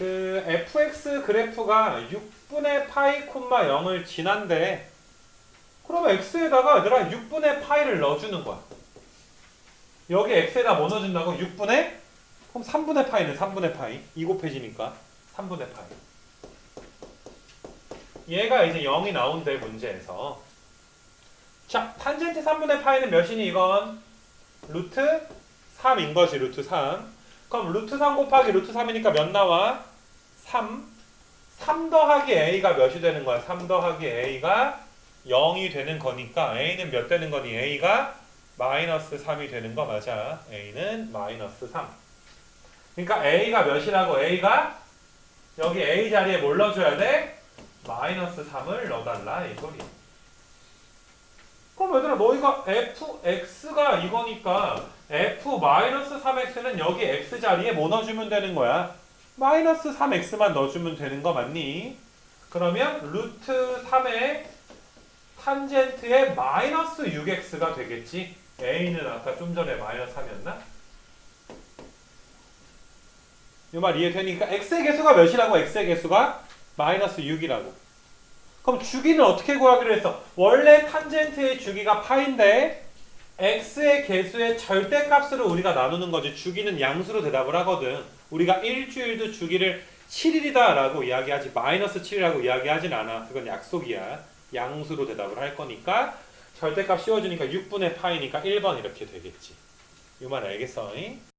그 fx 그래프가 6분의 파이 콤마 0을 지난데 그러면 x에다가 얘들아 6분의 파이를 넣어주는 거야. 여기 x에다 뭐 넣어준다고? 6분의? 그럼 3분의 파이는 3분의 파이. 2 곱해지니까 3분의 파이. 얘가 이제 0이 나온대 문제에서. 자, 탄젠트 3분의 파이는 몇이니 이건? 루트 3인 것이 루트 3. 그럼 루트 3 곱하기 루트 3이니까 몇 나와? 3. 3 더하기 a가 몇이 되는 거야? 3 더하기 a가 0이 되는 거니까 a는 몇 되는 거니? a가 마이너스 3이 되는 거 맞아. a는 마이너스 3. 그러니까 a가 몇이라고? a가 여기 a 자리에 뭘 넣어줘야 돼? 마이너스 3을 넣어달라 이 소리. 그럼 얘들아 너희가 fx가 이거니까 f 마이너스 3x는 여기 x 자리에 뭐 넣어주면 되는 거야? 마이너스 3x만 넣어주면 되는 거 맞니? 그러면 루트 3의 탄젠트의 마이너스 6x가 되겠지? a는 아까 좀 전에 마이너스 3이었나? 이 말 이해되니까 x의 개수가 몇이라고 x의 개수가 마이너스 6이라고 그럼 주기는 어떻게 구하기로 했어? 원래 탄젠트의 주기가 파인데 x의 개수의 절대값으로 우리가 나누는 거지 주기는 양수로 대답을 하거든 우리가 일주일도 주기를 7일이다 라고 이야기하지 마이너스 7이라고 이야기하진 않아 그건 약속이야 양수로 대답을 할 거니까 절대값 씌워주니까 6분의 파이니까 1번 이렇게 되겠지 이말 알겠어? 잉?